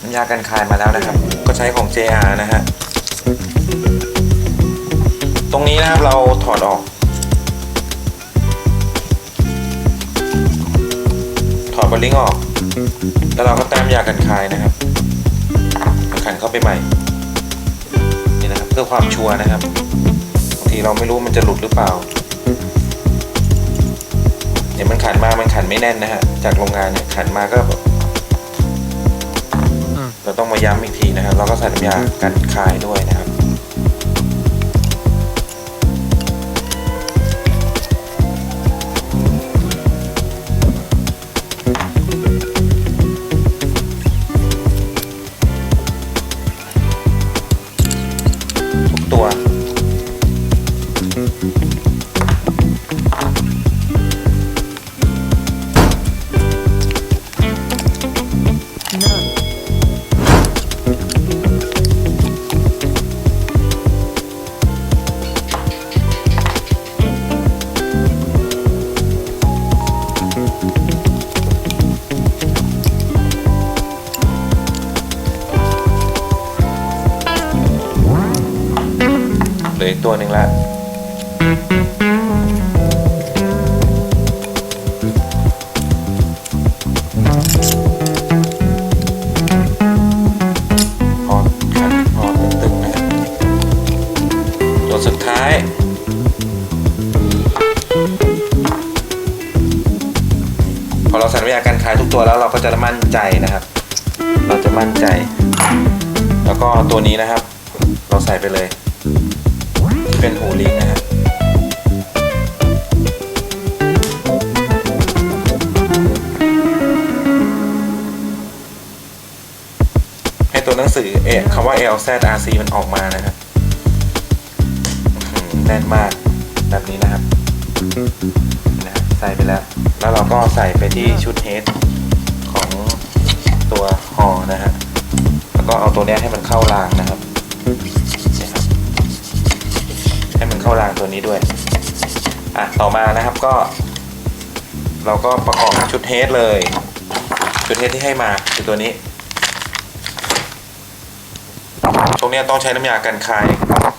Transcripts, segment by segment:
น้ำยากันคายมาแล้วนะครับ ก็ใช้ของ JR นะฮะ ตรงนี้นะครับเราถอดออก ถอดบอลลิงออก แล้วเราก็แต้มยากันคายนะครับขันเข้าไปใหม่ นี่นะครับ เพื่อความชัวร์นะครับ บางทีเราไม่รู้มันจะหลุดหรือเปล่าเดี๋ยวมันขันมา มันขันไม่แน่นนะฮะ จากโรงงานเนี่ยขันมาก็แบบ เราต้องมาย้ำอีกทีนะครับเราก็ใส่น้ำยากันคายด้วยนะครับ ตัวหนึ่งละพอขันพอตึงๆนะครับตัวสุดท้ายพอเราใส่น้ำยากันคายทุกตัวแล้วเราก็จะมั่นใจนะครับ เราจะมั่นใจ แล้วก็ตัวนี้นะครับ เราใส่ไปเลย เป็นหูลิงนะฮะให้ตัวหนังสือเอคำว่า LZRC มันออกมานะครับแน่นมากแบบนี้นะครับนะฮะใส่ไปแล้ว แล้วเราก็ใส่ไปที่ชุดเฮดของตัวหอนะฮะแล้วก็เอาตัวเนี้ยให้มันเข้ารางนะครับ เข้ารางตัวนี้ด้วยอะต่อมานะครับก็ เราก็ประกอบชุดเฮดเลยชุดเฮดที่ให้มาคือตัวนี้ตรงนี้ต้องใช้น้ำยากันคาย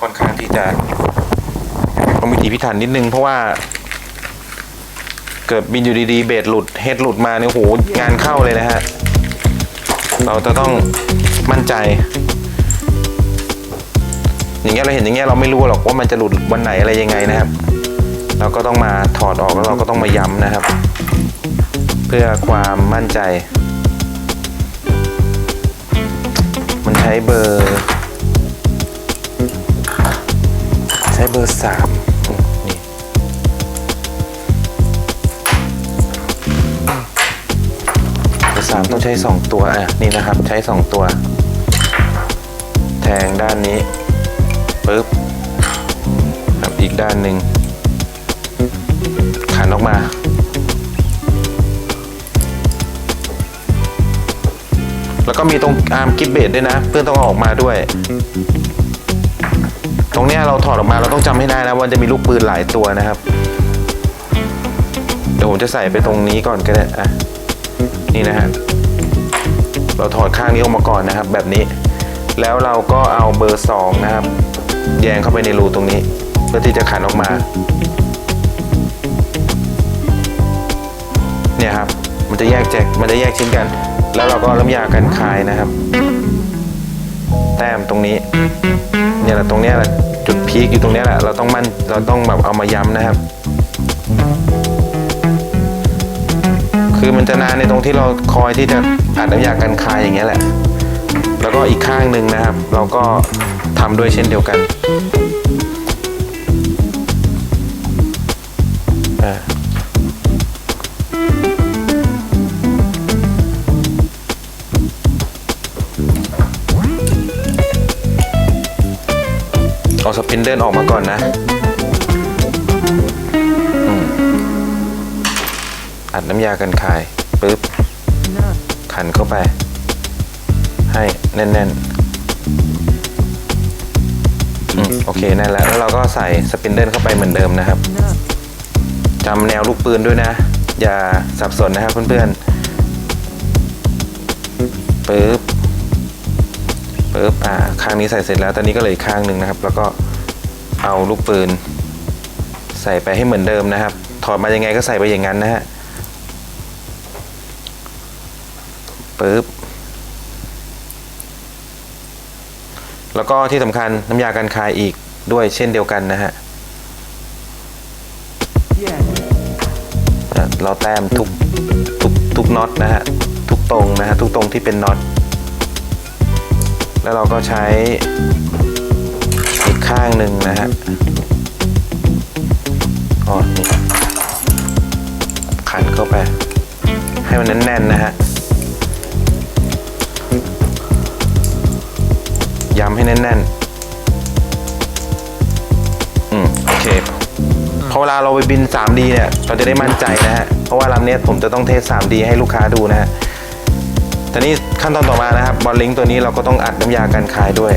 ค่อนข้างที่จะต้องมีถีพิถันนิดนึงเพราะว่า เกิดบินอยู่ดีๆเบสหลุดเฮดหลุดมาเนี่ยโหงานเข้าเลยนะฮะเราจะต้องมั่นใจ อย่างเงี้ยเราเห็นอย่างเงี้ยเราไม่รู้หรอกว่ามันจะหลุดวันไหนอะไรยังไงนะครับ เราก็ต้องมาถอดออกแล้วเราก็ต้องมาย้ำนะครับ เพื่อความมั่นใจ มันใช้เบอร์ ใช้เบอร์สามนี่เบอร์สามต้องใช้สองตัวอะนี่นะครับใช้สองตัว แทงด้านนี้ ปึ๊บครับอีกด้านหนึ่งขันออกมา แล้วก็มีตรงอาร์มกิฟเบดด้วยนะ เพื่อนต้องออกมาด้วย ตรงเนี้ยเราถอดออกมาเราต้องจำให้ได้นะว่าจะมีลูกปืนหลายตัวนะครับ เดี๋ยวผมจะใส่ไปตรงนี้ก่อนก็ได้อะนี่นะฮะเราถอดข้างนี้ออกมาก่อนนะครับ แบบนี้ แล้วเราก็เอาเบอร์สองนะครับ แยงเข้าไปในรูตรงนี้ เพื่อที่จะขันออกมา เนี่ยครับ มันจะแยกแจกมันจะแยกชิ้นกัน แล้วเราก็น้ำยากันคายนะครับ แต้มตรงนี้ เนี่ยแหละตรงเนี้ยแหละจุดพีคอยู่ตรงเนี้ยแหละเราต้องมั่นเราต้องแบบเอามาย้ำนะครับ คือมันจะนานในตรงที่เราคอยที่จะอัดน้ำยากันคายอย่างเงี้ยแหละ แล้วก็อีกข้างหนึ่งนะครับ เราก็ ทำด้วยเช่นเดียวกันอ่าเอาสปินเดิลออกมาก่อนนะอืมอัดน้ำยากันคายปึ๊บขันเข้าไป ให้แน่น ๆ โอเคแน่นแล้วแล้วเราก็ใส่สปินเดิลเข้าไปเหมือนเดิมนะครับจำแนวลูกปืนด้วยนะ อย่าสับสนนะครับเพื่อนๆปึ๊บปึ๊บอ่าข้างนี้ใส่เสร็จแล้วตอนนี้ก็เลยข้างหนึ่งนะครับ แล้วก็เอาลูกปืน ใส่ไปให้เหมือนเดิมนะครับ ถอดมายังไงก็ใส่ไปอย่างนั้นนะฮะปึ๊บ แล้วก็ที่สำคัญน้ำยากันคายอีกด้วยเช่นเดียวกันนะฮะเราแต้มทุกทุกทุกน็อตนะฮะทุกตรงนะฮะทุกตรงที่เป็นน็อตแล้วเราก็ใช้อีกข้างหนึ่งนะฮะอ๋อนี่ขันเข้าไป ให้มันแน่นๆนะฮะ ย้ำให้แน่นๆ อืมโอเคพอเวลาเราไปบิน 3D เนี่ยเราจะได้มั่นใจนะฮะ เพราะว่าลำเนี้ยผมจะต้องเทส 3D ให้ลูกค้าดูนะฮะตอนนี้ขั้นตอนต่อมานะครับบอลลิงตัวนี้เราก็ต้องอัดน้ำยากันคายด้วย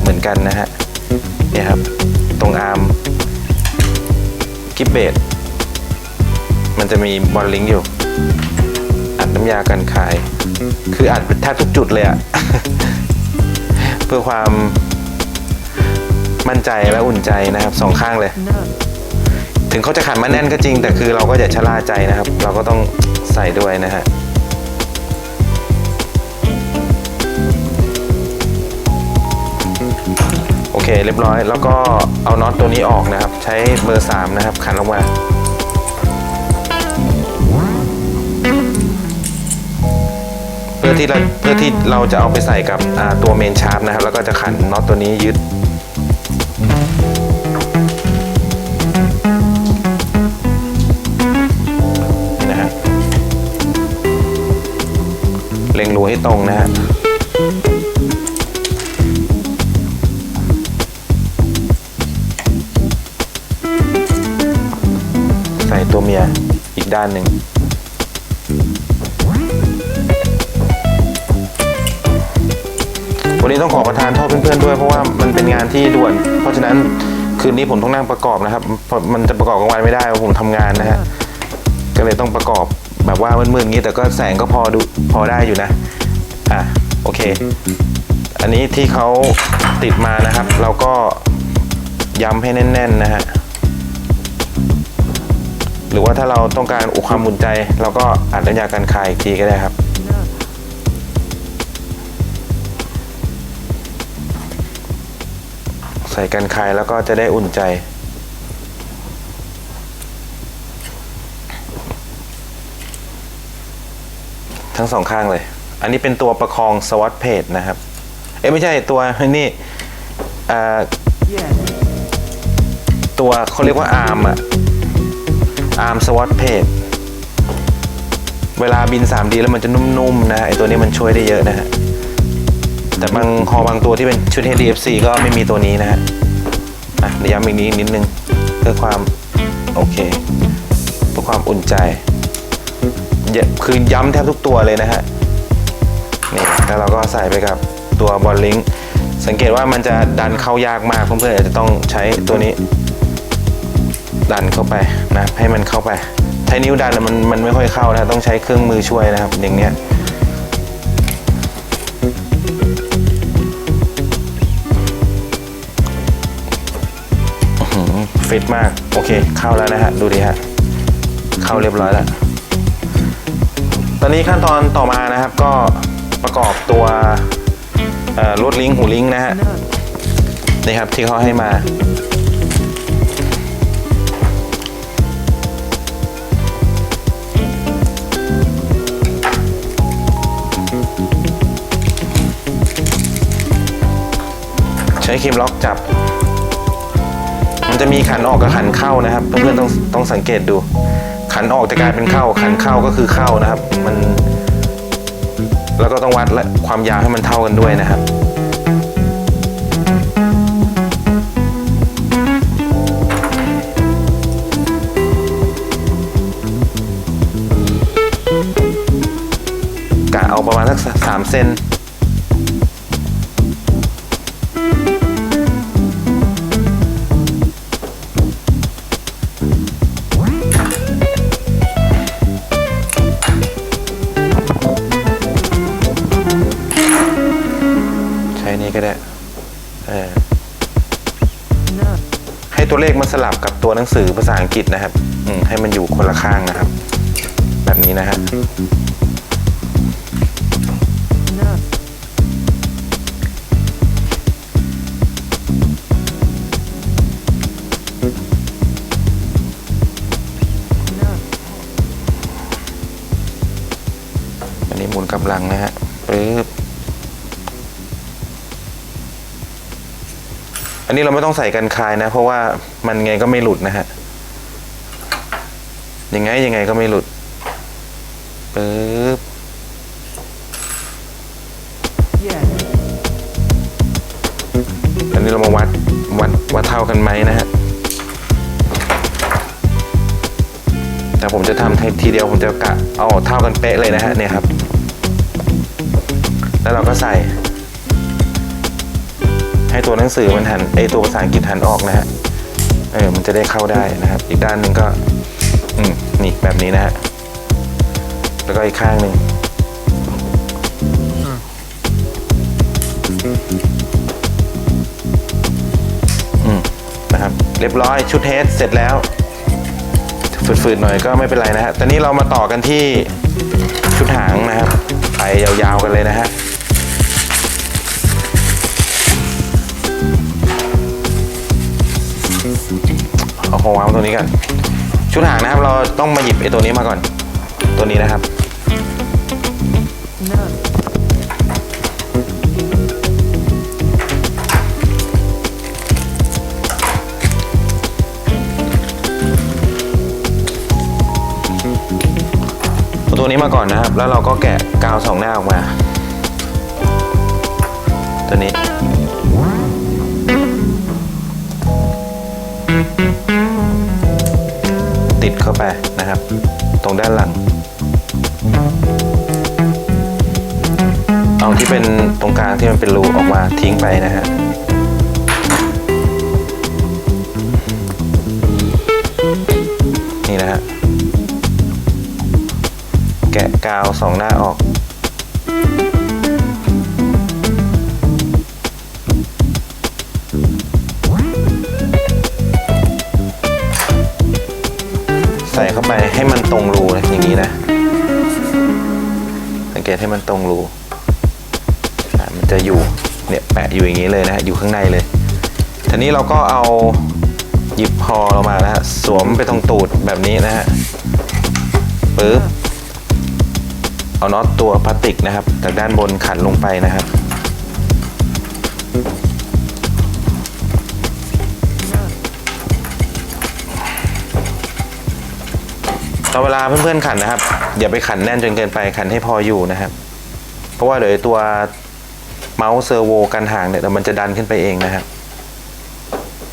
เหมือนกันนะฮะเนี่ยครับ ตรงอาร์มกิบเบดมันจะมีบอลลิงอยู่ อัดน้ำยากันคาย คืออัดแทบทุกจุดเลยอะ เพื่อความมั่นใจและอุ่นใจนะครับสองข้างเลย ถึงเขาจะขันมาแน่นก็จริง แต่คือเราก็อย่าชะล่าใจนะครับ เราก็ต้องใส่ด้วยนะฮะโอเคเรียบร้อย แล้วก็เอาน็อตตัวนี้ออกนะครับ ใช้เบอร์3นะครับขันลงมา พื่อที่เราเพื่อที่เราจะเอาไปใส่กับตัวเมนชาร์ปนะครับ แล้วก็จะขันน็อตตัวนี้ยึดนะฮะเล็งรูให้ตรงนะฮะใส่ตัวเมียอีกด้านหนึ่ง พื่อนๆด้วยเพราะว่ามันเป็นงานที่ด่วน เพราะฉะนั้นคืนนี้ผมต้องนั่งประกอบนะครับเพราะมันจะประกอบกลางวันไม่ได้เพราะผมทำงานนะฮะก็เลยต้องประกอบแบบว่ามืดๆอย่างนี้ แต่ก็แสงก็พอดูพอได้อยู่นะอะโอเค อันนี้ที่เขาติดมานะครับ เราก็ย้ำให้แน่นๆนะฮะหรือว่าถ้าเราต้องการอุความอุ่นใจ เราก็อัดน้ำยากันคายอีกทีก็ได้ครับ ใส่กันคายแล้วก็จะได้อุ่นใจ ทั้งสองข้างเลย อันนี้เป็นตัวประคองสวอตเพจนะครับ เอ้ไม่ใช่ตัวนี่ตัวเขาเรียกว่าอาร์มอะอาร์มสวอตเพจเวลาบิน 3D แล้วมันจะนุ่มๆนะไอตัวนี้มันช่วยได้เยอะนะฮะ แต่บางฮอบางตัวที่เป็นชุด HDFC ก็ไม่มีตัวนี้นะฮะอะย้ำอีกนี้นิดนึงเพื่อความโอเคเพื่อความอุ่นใจคือย้ำแทบทุกตัวเลยนะฮะนี่แล้วเราก็ใส่ไปกับตัวบอลลิงก์สังเกตว่ามันจะดันเข้ายากมากเพื่อนๆอาจจะต้องใช้ตัวนี้ ดันเข้าไปนะให้มันเข้าไปใช้นิ้วดันน่มันมันไม่ค่อยเข้านะต้องใช้เครื่องมือช่วยนะครับอย่างเนี้ย ฟิตมาก โอเค เข้าแล้วนะฮะ ดูดิฮะ เข้าเรียบร้อยแล้ว ตอนนี้ขั้นตอนต่อมานะครับ ก็ประกอบตัวรถลิงก์หูลิงก์นะฮะ นี่ครับที่เขาให้มาใช้ครีมล็อกจับ มันจะมีขันออกกับขันเข้านะครับ เพื่อนๆต้องต้องสังเกตดู ขันออกจะกลายเป็นเข้า ขันเข้าก็คือเข้านะครับ มัน แล้วก็ต้องวัดและความยาวให้มันเท่ากันด้วยนะครับกะเอาประมาณสักสามเซน ให้ตัวเลขมันสลับกับตัวหนังสือภาษาอังกฤษนะครับให้มันอยู่คนละข้างนะครับ แบบนี้นะฮะ No. No. อันนี้หมุนกำลังนะฮะปึ๊บ นนี้เราไม่ต้องใส่กันคายนะ เพราะว่ามันไงก็ไม่หลุดนะฮะยังไงยังไงก็ไม่หลุดปึ๊บ Yes. อันนี้เรามาวัดวัดวัดเท่ากันไหมนะฮะแต่ผมจะทำให้ทีเดียวผมจะกะเอาเท่ากันเป๊ะเลยนะฮะเนี่ยครับ แล้วเราก็ใส่ ให้ตัวหนังสือมันหันไอตัวภาษาอังกฤษหันออกนะฮะเออมันจะได้เข้าได้นะครับ อีกด้านหนึ่งก็อืมนี่แบบนี้นะฮะแล้วก็อีกข้างหนึ่งอืมนะครับ เรียบร้อยชุดเทสเสร็จแล้วฝืดๆหน่อยก็ไม่เป็นไรนะฮะตอนนี้เรามาต่อกันที่ชุดหางนะครับ ไปยาวๆกันเลยนะฮะ เอาวางตรงนี้กันชุดหางนะครับ เราต้องมาหยิบไอ้ตัวนี้มาก่อน ตัวนี้นะครับเอาตัวนี้มาก่อนนะครับ แล้วเราก็แกะกาวสองหน้าออกมา ตัวนี้ ติดเข้าไปนะครับ ตรงด้านหลัง เอาที่เป็นตรงกลางที่มันเป็นรูออกมาทิ้งไปนะฮะนี่นะฮะแกะกาวสองหน้าออก ไปให้มันตรงรูนะอย่างนี้นะ สังเกตให้มันตรงรูอะมันจะอยู่เนี่ยแปะอยู่อย่างนี้เลยนะฮะอยู่ข้างในเลยทีนี้เราก็เอาหยิบพอเรามานะฮะสวมไปตรงตูดแบบนี้นะฮะปึ๊บเอาน็อตตัวพลาสติกนะครับ จากด้านบนขันลงไปนะครับ ต่อเวลาเพื่อนๆขันนะครับอย่าไปขันแน่นจนเกินไปขันให้พออยู่นะครับ เพราะว่าเดี๋ยวตัวเมาส์เซอร์โวกันห่างเนี่ยเดี๋ยวมันจะดันขึ้นไปเองนะครับ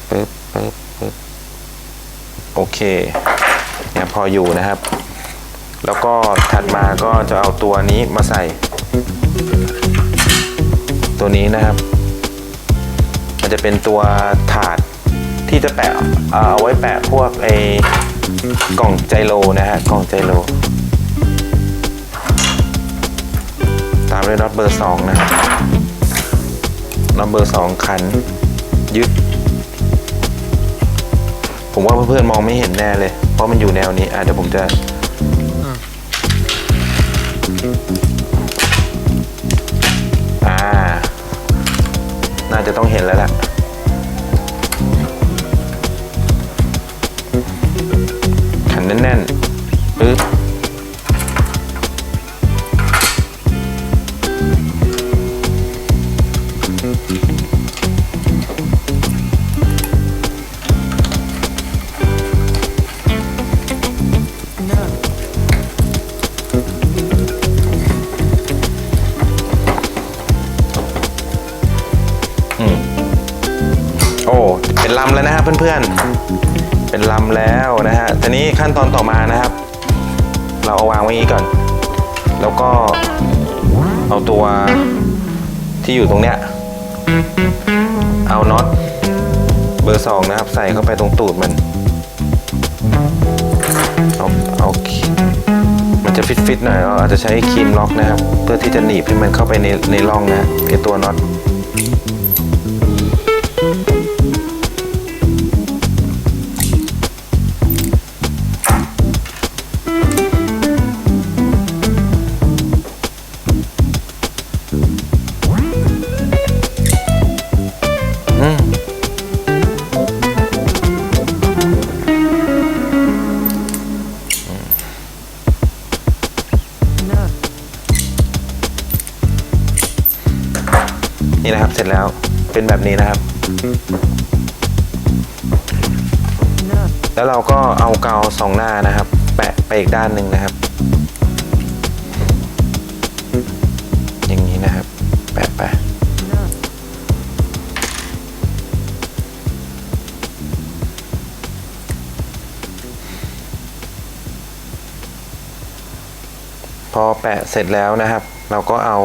ปึ๊บปึ๊บปึ๊บโอเคเนี่ยพออยู่นะครับ แล้วก็ถัดมาก็จะเอาตัวนี้มาใส่ ตัวนี้นะครับ มันจะเป็นตัวถาดที่จะแปะเอาไว้แปะพวกไอ กล่องไจโรนะฮะ กล่องไจโรตามด้วยน็อตเบอร์สองนะน็อตเบอร์สองขัน ยึด ผมว่าเพื่อนๆมองไม่เห็นแน่เลย เพราะมันอยู่แนวนี้ อะเดี๋ยวผมจะอ่า น่าจะต้องเห็นแล้วแหละ แน่นๆปึ๊บ อนต่อมานะครับ เราเอาวางไว้อย่างนี้ก่อน แล้วก็เอาตัวที่อยู่ตรงเนี้ย เอาน็อตเบอร์สองนะครับ ใส่เข้าไปตรงตูดมัน เอาเอามันจะฟิตๆหน่อยเราอาจจะใช้ครีมล็อกนะครับ เพื่อที่จะหนีบให้มันเข้าไปในในร่องนะไอตัวน็อต แล้วเราก็เอากาวสองหน้านะครับ แปะไปอีกด้านหนึ่งนะครับ อย่างนี้นะครับ แปะไปพอแปะเสร็จแล้วนะครับ เราก็เอา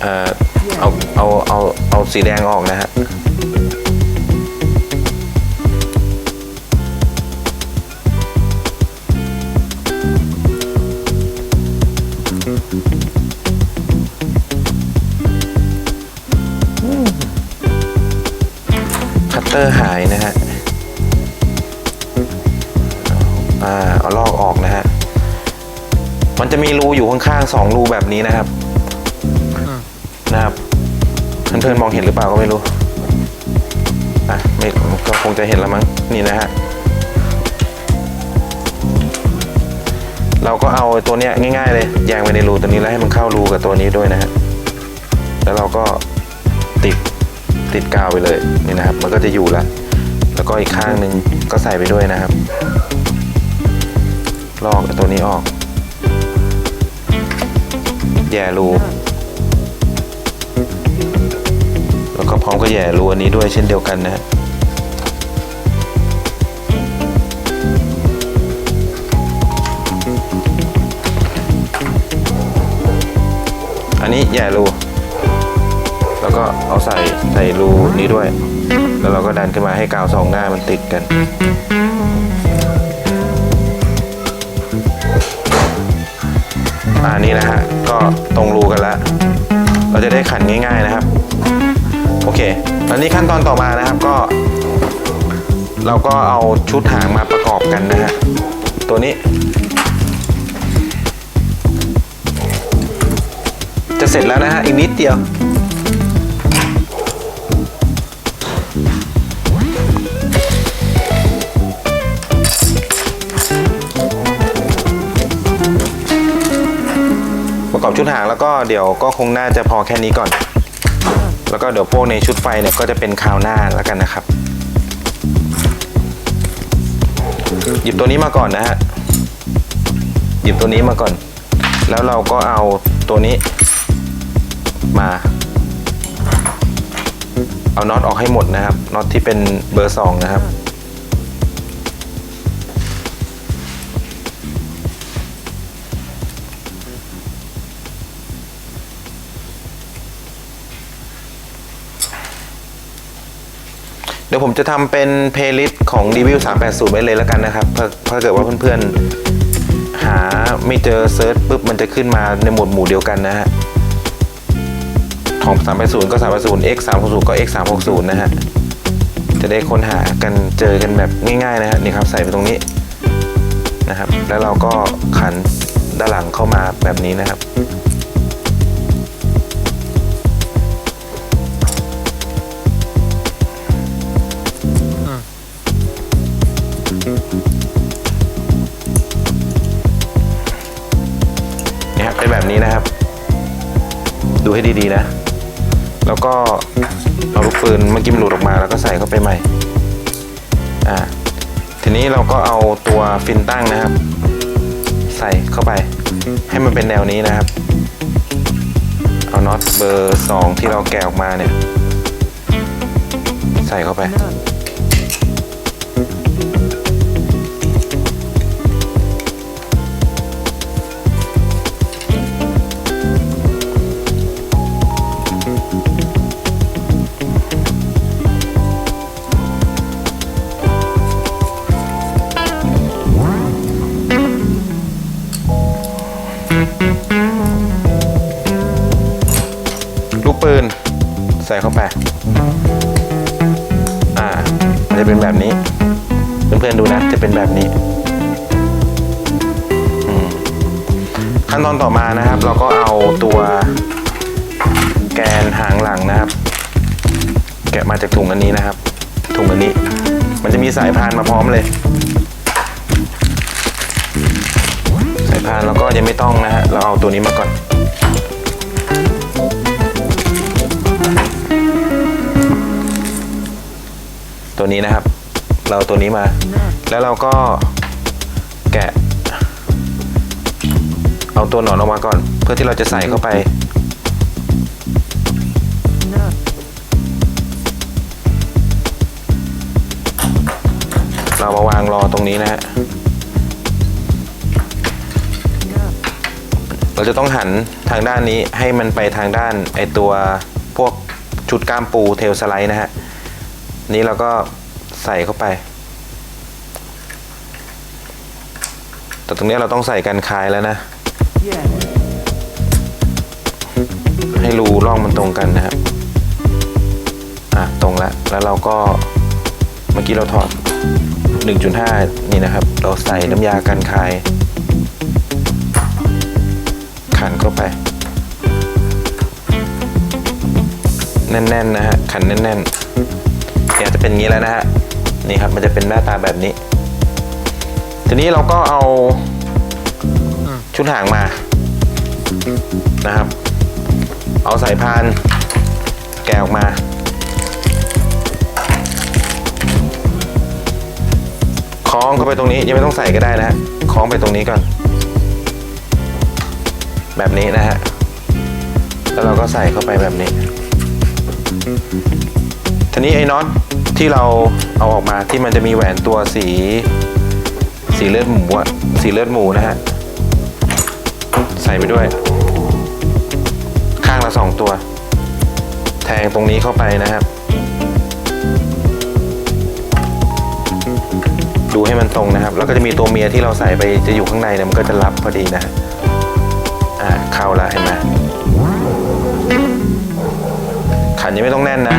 เอ่อ เอาเอาเอาเอาสีแดงออกนะฮะคัตเตอร์หายนะฮะอ่าเอาลอกออกนะฮะมันจะมีรูอยู่ข้างๆสองรูแบบนี้นะครับ นะครับเพื่อนๆมองเห็นหรือเปล่าก็ไม่รู้อะไม่ก็คงจะเห็นแล้วมั้งนี่นะฮะเราก็เอาตัวเนี้ยง่ายๆเลยแยงไปในรูตัวนี้แล้วให้มันเข้ารูกับตัวนี้ด้วยนะฮะแล้วเราก็ติดติดกาวไปเลยนี่นะครับ มันก็จะอยู่ละแล้วก็อีกข้างหนึ่งก็ใส่ไปด้วยนะครับ ลอกตัวนี้ออก แย่รู แล้วก็พร้อมก็แย่รูอันนี้ด้วยเช่นเดียวกันนะฮะอันนี้แย่รูแล้วก็เอาใส่ใส่รูนี้ด้วย แล้วเราก็ดันขึ้นมาให้กาวสองหน้ามันติดกันอันนี้นะฮะก็ตรงรูกันแล้ว เราจะได้ขันง่ายๆนะครับ เค ตอนนี้ขั้นตอนต่อมานะครับก็ เราก็เอาชุดหางมาประกอบกันนะฮะ ตัวนี้ จะเสร็จแล้วนะฮะ อีกนิดเดียว ประกอบชุดหางแล้วก็เดี๋ยวก็คงน่าจะพอแค่นี้ก่อน แล้วก็เดี๋ยวพวกในชุดไฟเนี่ยก็จะเป็นคราวหน้าแล้วกันนะครับ หยิบตัวนี้มาก่อนนะฮะหยิบตัวนี้มาก่อน แล้วเราก็เอาตัวนี้มา เอาน็อตออกให้หมดนะครับน็อตที่เป็นเบอร์สองนะครับ ดี๋ยวผมจะทำเป็นเพลย์ลิสต์ของ d ีวิว380 ไว้เลยแล้วกันนะครับเพื่อถ้าเกิดว่าเพื่อนๆ หาไม่เจอเซิร์ชปุ๊บมันจะขึ้นมาในหมวดหมู่เดียวกันนะฮะ ของ 380 ก็ 380 X 360 ก็ X 360นะฮะ จะได้ค้นหากันเจอกันแบบง่ายๆนะฮะนี่ครับใส่ไปตรงนี้นะครับ แล้วเราก็ขันด้านหลังเข้ามาแบบนี้นะครับ แบบนี้นะครับ ดูให้ดีๆนะ แล้วก็เอาลูกปืนเมื่อกี้มันหลุดออกมาแล้วก็ใส่เข้าไปใหม่ อ่า ทีนี้เราก็เอาตัวฟินตั้งนะครับ ใส่เข้าไป ให้มันเป็นแนวนี้นะครับ เอาน็อตเบอร์สองที่เราแกะออกมาเนี่ย ใส่เข้าไป จะเป็นแบบนี้ขั้นตอนต่อมานะครับ เราก็เอาตัวแกนหางหลังนะครับ แกะมาจากถุงอันนี้นะครับ ถุงอันนี้ มันจะมีสายพานมาพร้อมเลย สายพานเราก็ยังไม่ต้องนะฮะเราเอาตัวนี้มาก่อนตัวนี้นะครับ เราตัวนี้มา แล้วเราก็แกะ เอาตัวหนอนออกมาก่อน เพื่อที่เราจะใส่เข้าไป เรามาวางรอตรงนี้นะฮะเราจะต้องหันทางด้านนี้ให้มันไปทางด้านไอตัวพวกชุดกล้ามปูเทลสไลด์นะฮะ นี้เราก็ ใส่เข้าไป แต่ตรงนี้เราต้องใส่กันคายแล้วนะ yeah, ให้รูร่องมันตรงกันนะครับอะตรงแล้วแล้วเราก็เมื่อกี้เราถอด 1.5 นี่นะครับ เราใส่น้ำยากันคายขันเข้าไป แน่นๆนะฮะขันแน่นๆเนี่ยจะเป็นอย่างนี้แล้วนะฮะ นี่ครับมันจะเป็นหน้าตาแบบนี้ ทีนี้เราก็เอาชุดหางมานะครับ เอาสายพานแกะออกมา คล้องเข้าไปตรงนี้ยังไม่ต้องใส่ก็ได้นะฮะคล้องไปตรงนี้ก่อน แบบนี้นะฮะ แล้วเราก็ใส่เข้าไปแบบนี้ทีนี้ไอ้น็อต ที่เราเอาออกมาที่มันจะมีแหวนตัวสี สีเลือดหมูอะสีเลือดหมูนะฮะ ใส่ไปด้วย ข้างละสองตัว แทงตรงนี้เข้าไปนะครับ ดูให้มันตรงนะครับ แล้วก็จะมีตัวเมียที่เราใส่ไปจะอยู่ข้างในเนี่ยมันก็จะรับพอดีนะอ่าเข้าแล้วเห็นไหมขันยังไม่ต้องแน่นนะ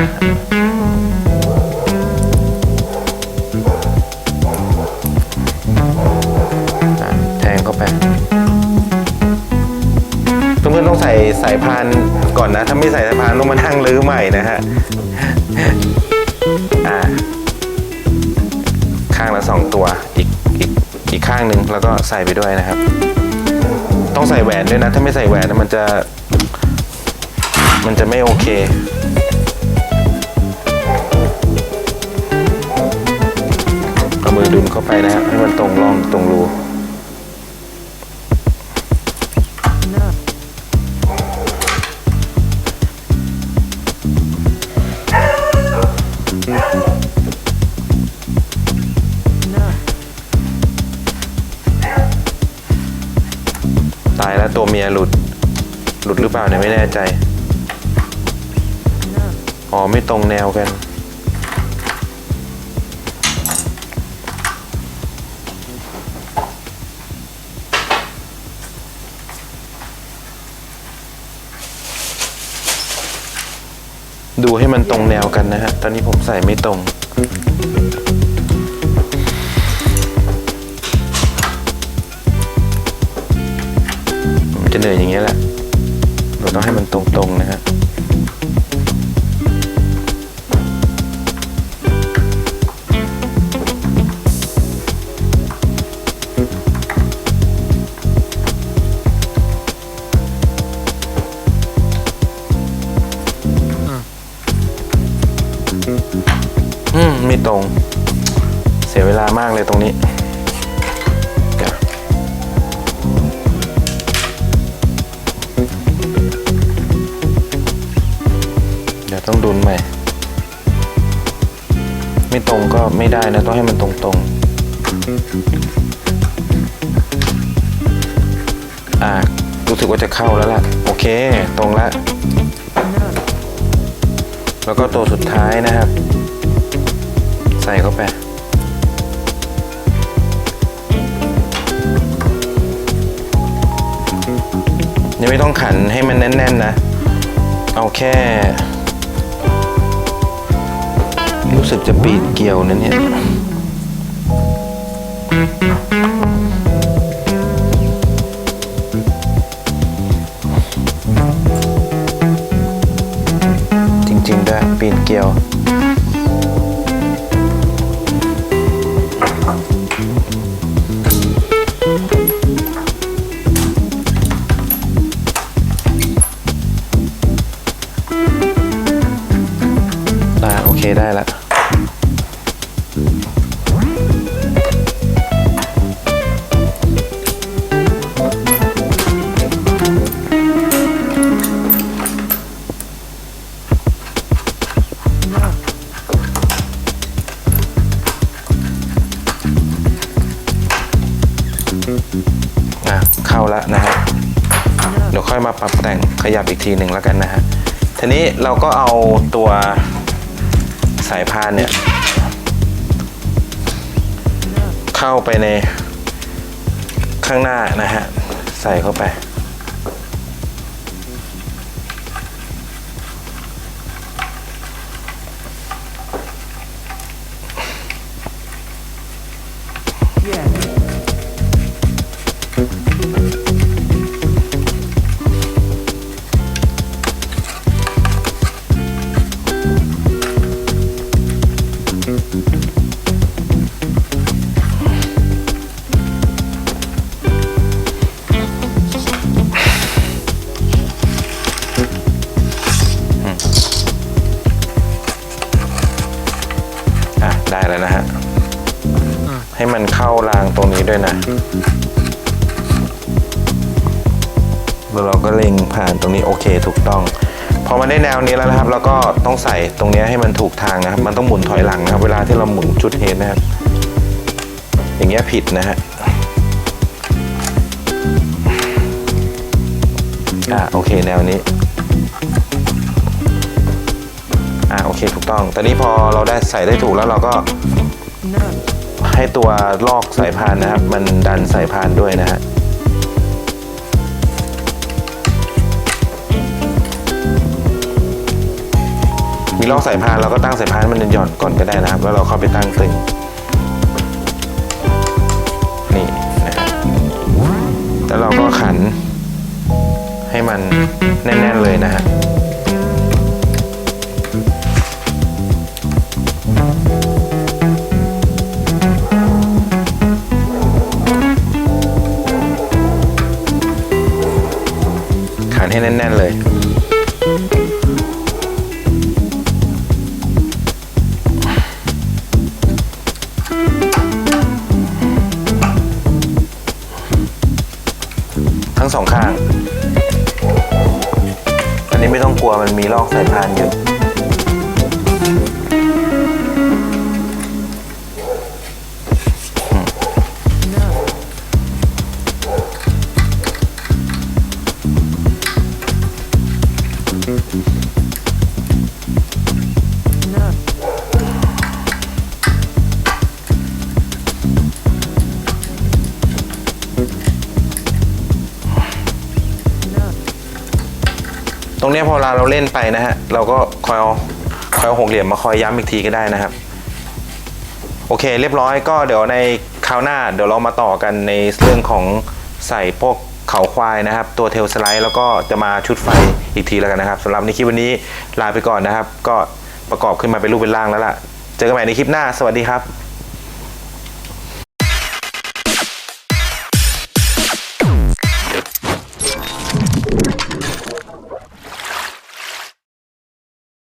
ส่สายพานก่อนนะ ถ้าไม่ใส่สายพานต้องมานั่งรื้อใหม่นะฮะอ่าข้างละสองตัวอีกอีกอีกข้างหนึ่งแล้วก็ใส่ไปด้วยนะครับ ต้องใส่แหวนด้วยนะ ถ้าไม่ใส่แหวนนะมันจะ มันจะไม่โอเคเอามือดุนเข้าไปนะครับให้มันตรงร่องตรงรู หลุดหรือเปล่าเนี่ยไม่แน่ใจ อ๋อไม่ตรงแนวกันดูให้มันตรงแนวกันนะฮะ ตอนนี้ผมใส่ไม่ตรงมันจะเหนื่อยอย่างเงี้ยแหละ ว่าจะเข้าแล้วล่ะ โอเค ตรงแล้วแล้วก็ตัวสุดท้ายนะครับ ใส่เข้าไปยังไม่ต้องขันให้มันแน่นๆนะ เอาแค่ รู้สึกจะปีดเกี่ยวนั่นเนี่ย ปีนเกลียว ทีหนึ่งแล้วกันนะฮะทีนี้เราก็เอาตัวสายพานเนี่ย เข้าไปในข้างหน้านะฮะ ใส่เข้าไป นี้แล้วนะครับเราก็ต้องใส่ตรงนี้ให้มันถูกทางนะครับ มันต้องหมุนถอยหลังนะครับ เวลาที่เราหมุนชุดเฮดนะครับ อย่างเงี้ยผิดนะฮะอ่าโอเคแนวนี้อ่าโอเคถูกต้อง ตอนนี้พอเราได้ใส่ได้ถูกแล้วเราก็ให้ตัวลอกสายพานนะครับ มันดันสายพานด้วยนะฮะ ลอกสายพานเราก็ตั้งสายพานมันหย่อนก่อนก็ได้นะครับ แล้วเราเข้าไปตั้งตึงนี่นะฮะแล้วเราก็ขันให้มันแน่น ๆ เลยนะฮะ พอเวลาเราเล่นไปนะฮะ เราก็คอยเอาคอยเอาหกเหลี่ยมมาคอยย้ำอีกทีก็ได้นะครับ โอเค เรียบร้อยก็เดี๋ยวในคราวหน้าเดี๋ยวเรามาต่อกันในเรื่องของใส่พวกเขาควายนะครับ ตัวเทลสไลด์แล้วก็จะมาชุดไฟอีกทีแล้วกันนะครับสำหรับในคลิปวันนี้ลาไปก่อนนะครับ ก็ประกอบขึ้นมาเป็นรูปเป็นร่างแล้วล่ะ เจอกันใหม่ในคลิปหน้าสวัสดีครับ